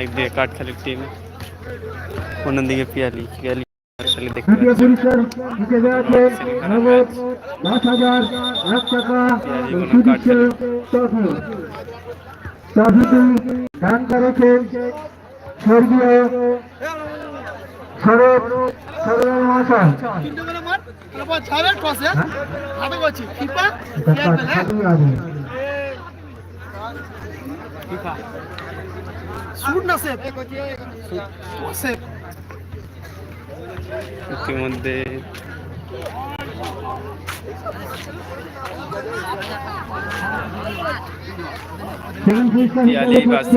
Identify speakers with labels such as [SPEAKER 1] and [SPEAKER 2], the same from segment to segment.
[SPEAKER 1] একদিকে কাঠখালির টিম অন্যদিকে পিয়ালি পিয়ালি কাঠখালি দেখতে
[SPEAKER 2] এক স্বর্গীয় শরৎ শরৎ মহাশয়
[SPEAKER 3] তিনটে শুট না সেফ সেফ
[SPEAKER 1] ইতিমধ্যে
[SPEAKER 2] সেকেন্ড পুরস্কার
[SPEAKER 1] পিয়ালি দেখতে পাচ্ছ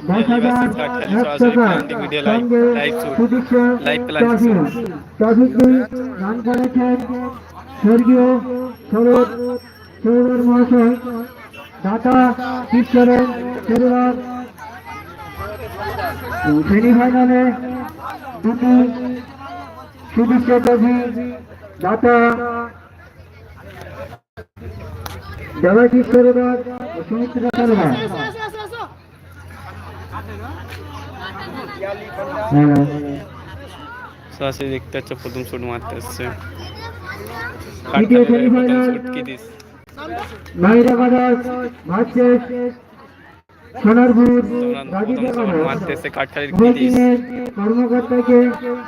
[SPEAKER 1] পিয়ালি ভার্সেস কাঠখালি সরাসরি planting video live live shoot live planting shoot
[SPEAKER 2] ট্রফিটি দান করেছেন স্বর্গীয় শরৎ সৌরভ মহাশয় দাতা সেলুলার সেমিফাইনালে দুটি সুদীপ্ত ট্রফি দাতা দেবাশিস সরোবর ও সুমিত্রা সরোবর হ্যাঁ।
[SPEAKER 1] দেখতে পাচ্ছ প্রথম শুট মারতে আসছে
[SPEAKER 2] দ্বিতীয় ভার্সেস সোনারপুর কর্মকর্তাকে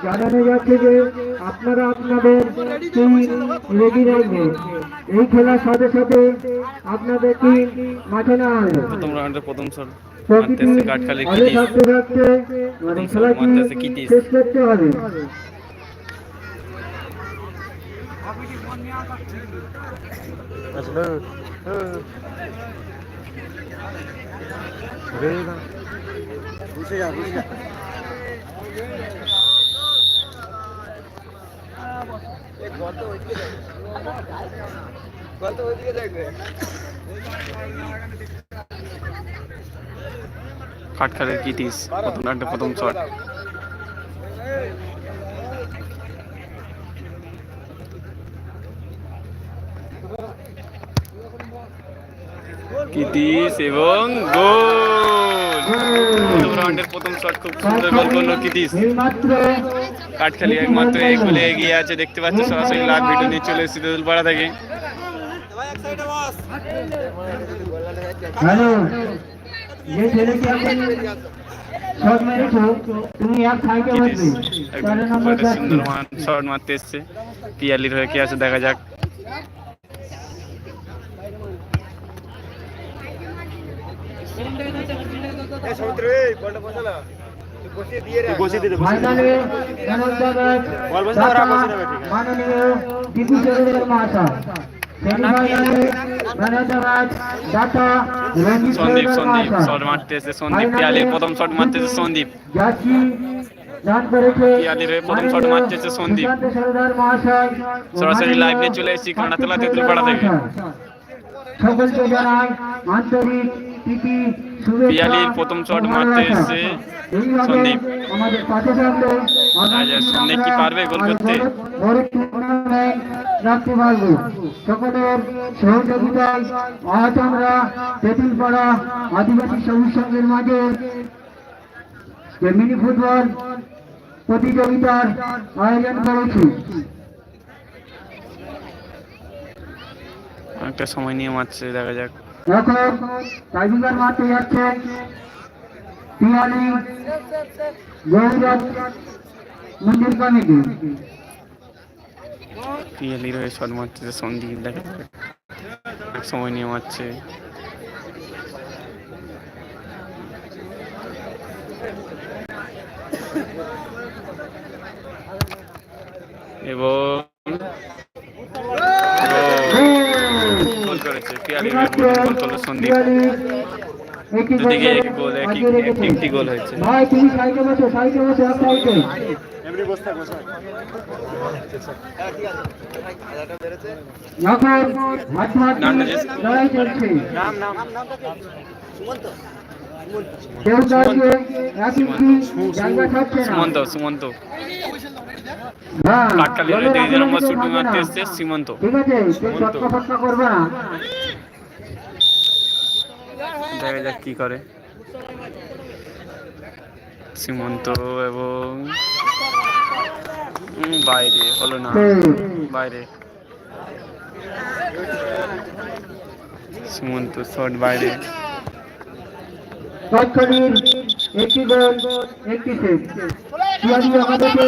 [SPEAKER 2] জানানো যাচ্ছে যে আপনারা আপনাদের টিম রেডি রাখবেন এই খেলার সাথে সাথে আপনাদের টিম মাঠে না আসবে
[SPEAKER 1] প্রথম রাউন্ডের প্রথম শট দিস
[SPEAKER 2] থাকতে থাকতে মানে
[SPEAKER 1] প্রথম শট মারতে এসে কি
[SPEAKER 2] খেলাটি
[SPEAKER 1] দিস?
[SPEAKER 2] শেষ করতে হবে
[SPEAKER 1] কাঠখালির কি দিস প্রথম প্রথম শট কিতিস এবং গোল। প্রথম রাউন্ডের প্রথম শট খুব সুন্দর গোল করল কিতিস কাঠখালি একমাত্র এই গোলে এগিয়ে আছে দেখতে পাচ্ছ সরাসরি লাইভ ভিডিও নিয়ে চলে এসেছে তেঁতুলপাড়া থেকে।
[SPEAKER 2] হ্যালো শট মেরেছো তুমি এক সাইডে বসবে ব্যাটসম্যান
[SPEAKER 1] শট মারতে এসছে। পিয়ালির হয়ে কে আছে দেখা যাক
[SPEAKER 2] ফাইনালে ম্যান অফ দ্য ম্যাচ দাতা
[SPEAKER 1] সন্দীপ সন্দীপ শট মারতে সন্দীপ প্রথম শট মারতে এসে সন্দীপ প্রথম শট মারতে সন্দীপ। সরাসরি লাইভে চলে এসেছি খানাতলা তেঁতুলপাড়া থেকে।
[SPEAKER 2] সকলকে জানাই আন্তরিক প্রীতি শুভেচ্ছা
[SPEAKER 1] প্রথম শট মারতে সন্দীপ।
[SPEAKER 2] আমাদের পাশে
[SPEAKER 1] দেখা যাক সামনে কি পারবে গোল করতে?
[SPEAKER 2] রাখতে পারব। সকলের সহযোগিতায় আজ আমরা তেঁতুলপাড়া আদিবাসী সবুজ সংঘের মাঝে যে মিনি ফুটবল প্রতিযোগিতার আয়োজন করেছি।
[SPEAKER 1] একটা সময় নিয়ে মারছে দেখা যাক।
[SPEAKER 2] এখন টাইগার মারতে যাচ্ছেন পিয়ালি গৌরব মন্দির কমিটি।
[SPEAKER 1] পিয়ালির শট মারতে সন্দীপ দেখা যাক। সময় নিয়ে মারছে। এবং গোল করেছে পিয়ালির হয়ে গোল করল সন্দীপ। দুদিকে এক গোল একই একটি একটি গোল হয়েছে।
[SPEAKER 2] ভাই তুমি সাইডে বসো সাইডে বসো এক সাইডে এখন লড়াই চলছে। না
[SPEAKER 1] সুমন্ত সুমন্ত। দুই নম্বর শুটিং মারতে এসছে সীমন্ত। দেখা যাক কি করে। সীমন্ত এবং বাইরে হলো না। বাইরে। সীমন্ত শট বাইরে।
[SPEAKER 2] তৎকালীন একটি গোল একটি সেট পিয়ালি আমাদেরকে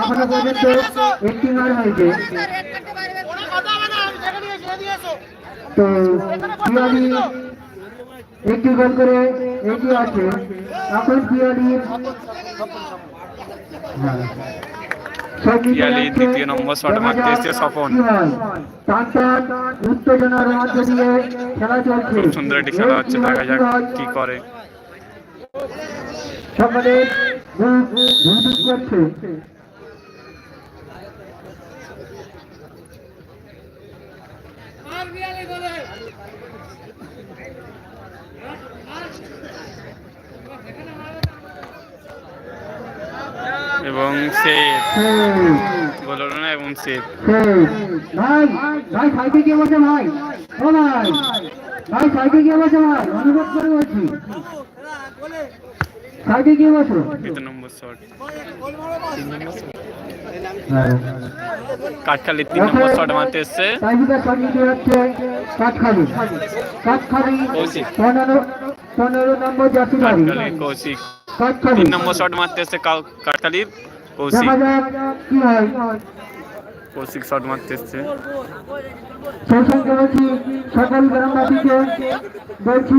[SPEAKER 2] এখনও পর্যন্ত একটি মার হয়েছে। তো পিয়ালি একটি গোল করে এগিয়ে আছে। এখন পিয়ালি হ্যাঁ।
[SPEAKER 1] পিয়ালি দ্বিতীয় নম্বর শট মারতে এসেছে
[SPEAKER 2] উত্তেজনার মধ্যে দিয়ে খেলা চলছে।
[SPEAKER 1] খুব সুন্দর একটি খেলা হচ্ছে দেখা যাক কি করে।
[SPEAKER 2] সকলে করছে।
[SPEAKER 1] এবং গোল হলো না এবং
[SPEAKER 2] সেই। ভাই ভাই সাইকেল কে বসে ভাই। ও ভাই। ভাই সাইকেল কে বসে ভাই। অনুভব করে বলছি। সাইকেল কে বসো
[SPEAKER 1] তৃতীয় নম্বর শট। কাঠখালি তিন নম্বর শট মারতে এসছে।
[SPEAKER 2] কাঠখালি। কাঠখালি
[SPEAKER 1] কৌশিক।
[SPEAKER 2] পনেরো পনেরো নম্বর জাতি
[SPEAKER 1] কাঠখালি কৌশিক।
[SPEAKER 2] কাঠখালি।
[SPEAKER 1] তিন নম্বর শট মারতে এসছে কাউ- কাঠখালির কৌশিক।
[SPEAKER 2] দেখা যাক কি হয়।
[SPEAKER 1] কৌশিক শট মারতে এসছে।
[SPEAKER 2] সেই সঙ্গে বলছি সকল গ্রামবাসীকে। বলছি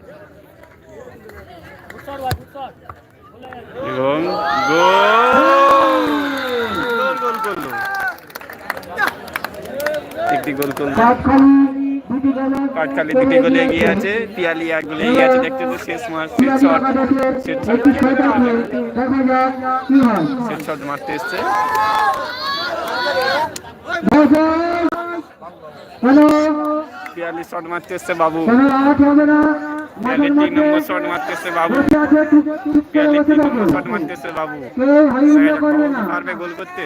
[SPEAKER 1] এবং একটি গোল এগিয়ে আছে, পিয়ালি এক দেখতে তো শেষ শেষ শট। শেষ শেষ মারতে পিয়ালি মারতে বাবু।
[SPEAKER 2] মাঠের
[SPEAKER 1] তিন নম্বর শট বাবু। নম্বর শট বাবু। পারবে গোল করতে?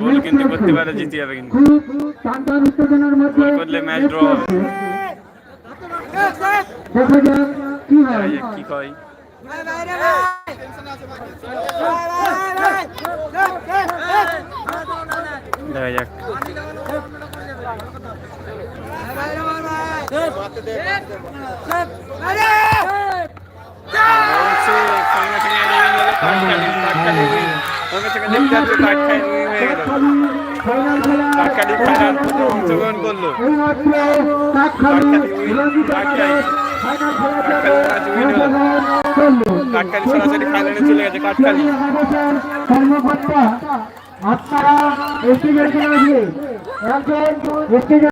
[SPEAKER 1] গোল কিন্তু পারে জিতে যাবে কিন্তু। গোল করলে ম্যাচ
[SPEAKER 2] ম্যাচ
[SPEAKER 1] ড্র
[SPEAKER 2] চলছে। দেখা যাক কি হয়।
[SPEAKER 1] দেখা যাক।
[SPEAKER 2] খেলা
[SPEAKER 1] অংশগ্রহণ করল।
[SPEAKER 2] ফাইনাল খেলাতে অংশগ্রহণ
[SPEAKER 1] সরাসরি ফাইনালে চলে গেছে
[SPEAKER 2] কাটকালি কর্মকর্তা আপনারা স্টেজের একজন স্টেজের